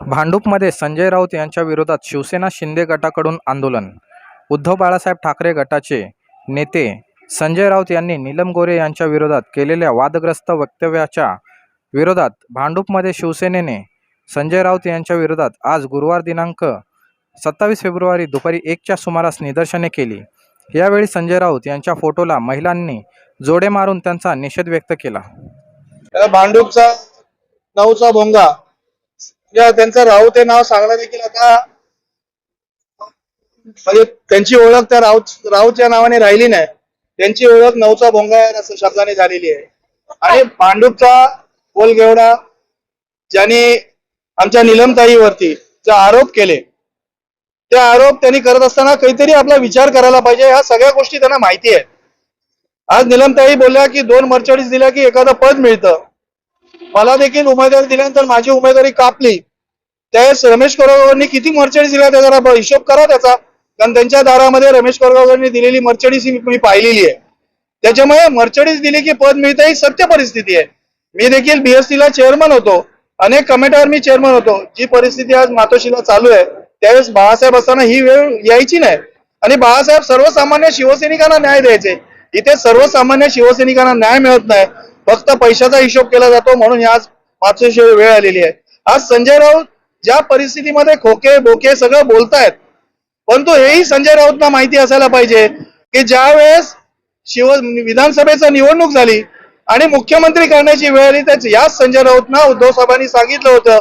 भांडूपमध्ये संजय राऊत यांच्या विरोधात शिवसेना शिंदे गटाकडून आंदोलन. उद्धव बाळासाहेब ठाकरे गटाचे नेते संजय राऊत यांनी नीलम गोरे यांच्या विरोधात केलेल्या वादग्रस्त वक्तव्याच्या विरोधात भांडूपमध्ये शिवसेनेने संजय राऊत यांच्या विरोधात आज गुरुवार दिनांक सत्तावीस फेब्रुवारी दुपारी एकच्या सुमारास निदर्शने केली. यावेळी संजय राऊत यांच्या फोटोला महिलांनी जोडे मारून त्यांचा निषेध व्यक्त केला. भांडूपचा नऊचा भोंगा या त्यांचं राऊत हे नाव सांगणं देखील आता म्हणजे त्यांची ओळख त्या राऊत राऊत या नावाने राहिली नाही. त्यांची ओळख नवचा भोंगायर असं शब्दाने झालेली आहे. आणि भांडूपचा पोलगेवडा ज्यांनी आमच्या निलमताईवरती जे आरोप केले ते आरोप त्यांनी करत असताना काहीतरी आपला विचार करायला पाहिजे ह्या सगळ्या गोष्टी त्यांना माहिती आहेत. आज निलमताई बोलल्या की दोन मर्चडीज दिल्या की एखादं पद मिळतं. मला देखील उमेदवारी दिल्यानंतर माझी उमेदवारी कापली. त्यावेळेस रमेश कोरगावकरांनी किती मर्चडीज दिल्या त्या जरा हिशोब करा त्याचा. कारण त्यांच्या दारामध्ये रमेश कोरगावकरांनी दिलेली मर्चडीज ही मी पाहिलेली आहे. त्याच्यामुळे मर्चडीज दिली की पद मिळतं ही सत्य परिस्थिती आहे. मी देखील बीएससी ला चेअरमन होतो. अनेक कमिट्यावर मी चेअरमन होतो. जी परिस्थिती आज मातोशीला चालू आहे. त्यावेळेस बाळासाहेब असताना ही वेळ यायची नाही. आणि बाळासाहेब सर्वसामान्य शिवसैनिकांना न्याय द्यायचे. इथे सर्वसामान्य शिवसैनिकांना न्याय मिळत नाही. फक्त पैशाचा हिशोब केला जातो म्हणून आज पाचशे वेळ आलेली आहे. आज संजय राऊत ज्या परिस्थितीमध्ये खोके बोके सगळं बोलतायत परंतु हेही संजय राऊतना माहिती असायला पाहिजे की ज्या वेळेस शिव विधानसभेचा निवडणूक झाली आणि मुख्यमंत्री करण्याची वेळ आली त्याच याच संजय राऊतना उद्धव साहेबांनी सांगितलं होतं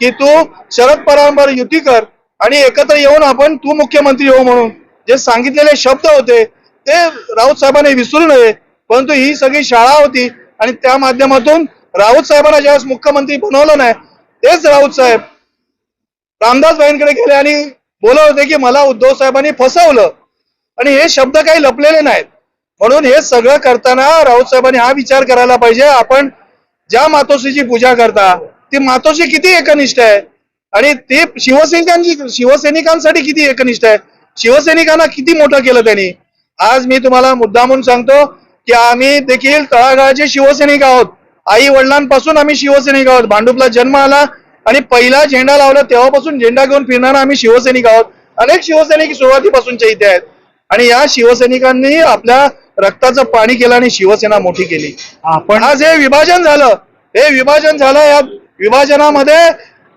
की तू शरद पवारांवर युती कर आणि एकत्र येऊन आपण तू मुख्यमंत्री हो म्हणून. जे सांगितलेले शब्द होते ते राऊत साहेबांनी विसरू नये परंतु ही सगळी शाळा होती आणि त्या माध्यमातून राऊत साहेबांना ज्यावेळेस मुख्यमंत्री बनवलं नाही तेच राऊत साहेब रामदास बाईंकडे गेले आणि बोलत होते की मला उद्धव साहेबांनी फसवलं. आणि हे शब्द काही लपलेले नाहीत. म्हणून हे सगळं करताना राऊत साहेबांनी हा विचार करायला पाहिजे आपण ज्या मातोश्रीची पूजा करता ती मातोश्री किती एकनिष्ठ आहे? आणि ते शिवसैनिकांची शिवसैनिकांसाठी किती एकनिष्ठ आहे? शिवसैनिकांना किती मोठं केलं त्यांनी? आज मी तुम्हाला मुद्दामून सांगतो की आम्ही देखील तळागाळाचे शिवसैनिक आहोत. आई वडिलांपासून आम्ही शिवसैनिक आहोत. भांडुपला जन्म आला आणि पहिला झेंडा लावला तेव्हापासून झेंडा घेऊन फिरणारा आम्ही शिवसैनिक आहोत. अनेक शिवसैनिक सुरुवातीपासूनच्या इथे आहेत. आणि या शिवसैनिकांनी आपल्या रक्ताचं पाणी केलं आणि शिवसेना मोठी केली. आपण आज हे विभाजन झालं. हे विभाजन झालं. या विभाजनामध्ये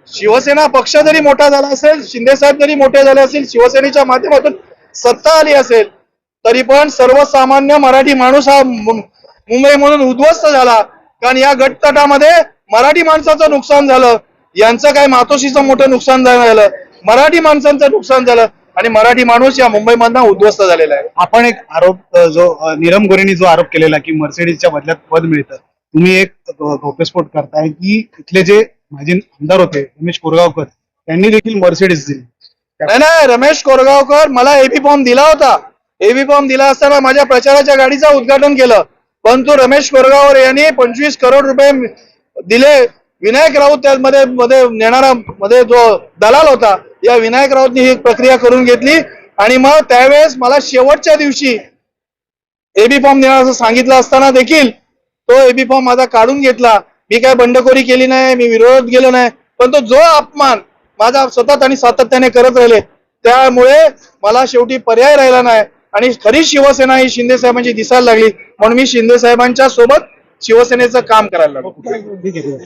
शिवसेना पक्ष जरी मोठा झाला असेल शिंदे साहेब जरी मोठे झाले असतील शिवसेनेच्या माध्यमातून सत्ता आली असेल तरी पण सर्वसामान्य मराठी माणूस हा मुंबई म्हणून उद्ध्वस्त झाला. कारण या गटतटामध्ये मराठी माणसाचं नुकसान झालं. यांचं काय मातोशीचं मोठं नुकसान झालं. मराठी माणसांचं नुकसान झालं. आणि मराठी माणूस या मुंबईमधनं उद्ध्वस्त झालेला आहे. आपण एक आरोप जो अ, नीलम गोरेनी जो आरोप केलेला की मर्सिडीजच्या बदल्यात पद मिळतं. तुम्ही एक अ, घोपेस्फोट करताय की इथले जे माजी आमदार होते रमेश कोरगावकर त्यांनी देखील मर्सिडीज दिली. नाही नाही रमेश कोरगावकर मला एबी फॉर्म दिला होता. एबी फॉर्म दिला असताना माझ्या प्रचाराच्या गाडीचं उद्घाटन केलं. परंतु रमेश कोरगावर यांनी पंचवीस करोड रुपये दिले. विनायक राऊत त्यामध्ये मध्ये नेणारा मध्ये जो दलाल होता या विनायक राऊतनी ही प्रक्रिया करून घेतली. आणि मग त्यावेळेस मला शेवटच्या दिवशी एबी फॉर्म देणार असं सांगितलं असताना देखील तो एबी फॉर्म माझा काढून घेतला. मी काय बंडखोरी केली नाही मी विरोध गेलो नाही. पण तो जो अपमान माझा सतत आणि सातत्याने करत राहिले त्यामुळे मला शेवटी पर्याय राहिला नाही. आणि खरी शिवसेना ही शिंदे साहेबांची दिसायला लागली. म्हणून मी शिंदे साहेबांच्या सोबत शिवसेनेचं काम करायला लागलो.